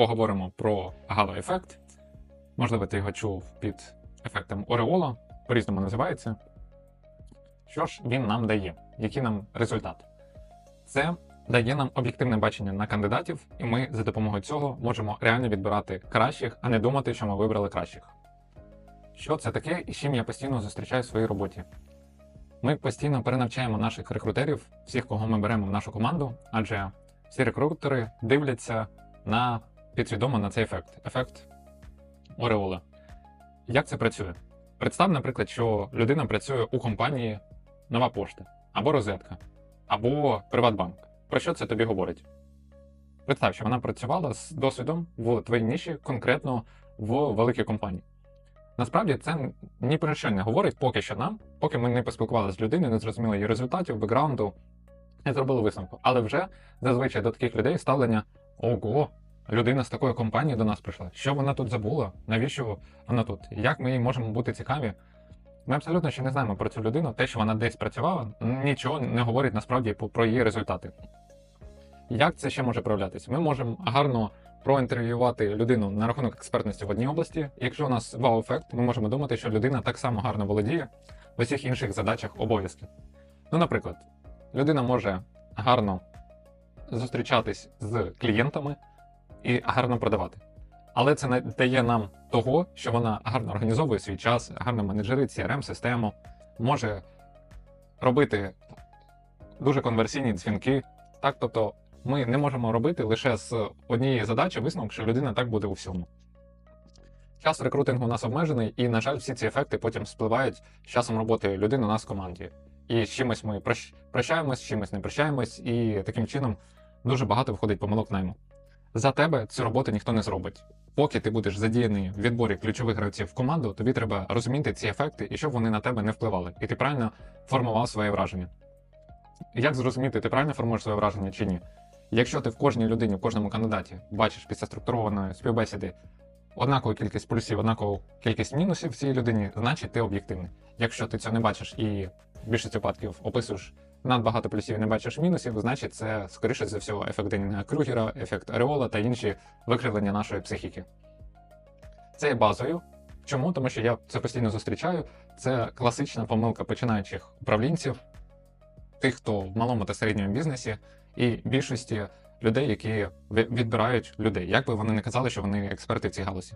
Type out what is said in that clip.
поговоримо про гало-ефект. Можливо, ти його чув під ефектом Ореола, по-різному називається. Що ж він нам дає? Який нам результат? Це дає нам об'єктивне бачення на кандидатів, і ми за допомогою цього можемо реально відбирати кращих, а не думати, що ми вибрали кращих. Що це таке і з чим я постійно зустрічаю в своїй роботі? Ми постійно перенавчаємо наших рекрутерів, всіх, кого ми беремо в нашу команду, адже всі рекрутери дивляться на підсвідомо на цей ефект ефект Ореола. Як це працює? Представ, наприклад, що людина працює у компанії Нова пошта, або розетка, або Приватбанк. Про що це тобі говорить? Представ, що вона працювала з досвідом в твоїй ніші, конкретно в великій компанії. Насправді це ні про що не говорить поки що нам, поки ми не поспілкувалися з людиною, не зрозуміли її результатів, бекграунду, не зробили висновку. Але вже зазвичай до таких людей ставлення: ого, людина з такої компанії до нас прийшла. Що вона тут забула? Навіщо вона тут? Як ми їй можемо бути цікаві? Ми абсолютно ще не знаємо про цю людину. Те, що вона десь працювала, нічого не говорить насправді про її результати. Як це ще може проявлятися? Ми можемо гарно проінтерв'ювати людину на рахунок експертності в одній області. Якщо у нас вау-ефект, ми можемо думати, що людина так само гарно володіє в усіх інших задачах обов'язків. Ну, наприклад, людина може гарно зустрічатись з клієнтами і гарно продавати. Але це не дає нам того, що вона гарно організовує свій час, гарно менеджерить CRM-систему, може робити дуже конверсійні дзвінки. Так, тобто ми не можемо робити лише з однієї задачі висновок, що людина так буде у всьому. Час рекрутингу у нас обмежений, і, на жаль, всі ці ефекти потім спливають з часом роботи людини у нас в команді. І з чимось ми прощ- прощаємось, з чимось не прощаємось, і таким чином дуже багато виходить помилок найму. За тебе цю роботу ніхто не зробить. Поки ти будеш задіяний в відборі ключових гравців в команду, тобі треба розуміти ці ефекти і щоб вони на тебе не впливали, і ти правильно формував своє враження. Як зрозуміти, ти правильно формуєш своє враження чи ні? Якщо ти в кожній людині, в кожному кандидаті бачиш після структурованої співбесіди однакову кількість плюсів, однакову кількість мінусів в цій людині, значить ти об'єктивний. Якщо ти цього не бачиш і в більшості випадків описуєш надбагато плюсів не бачиш мінусів, значить це скоріше за всього ефект Денінга Крюгера, ефект Ореола та інші викривлення нашої психіки. Це є базою. Чому? Тому що я це постійно зустрічаю. Це класична помилка починаючих управлінців, тих, хто в малому та середньому бізнесі, і більшості людей, які відбирають людей, як би вони не казали, що вони експерти в цій галузі.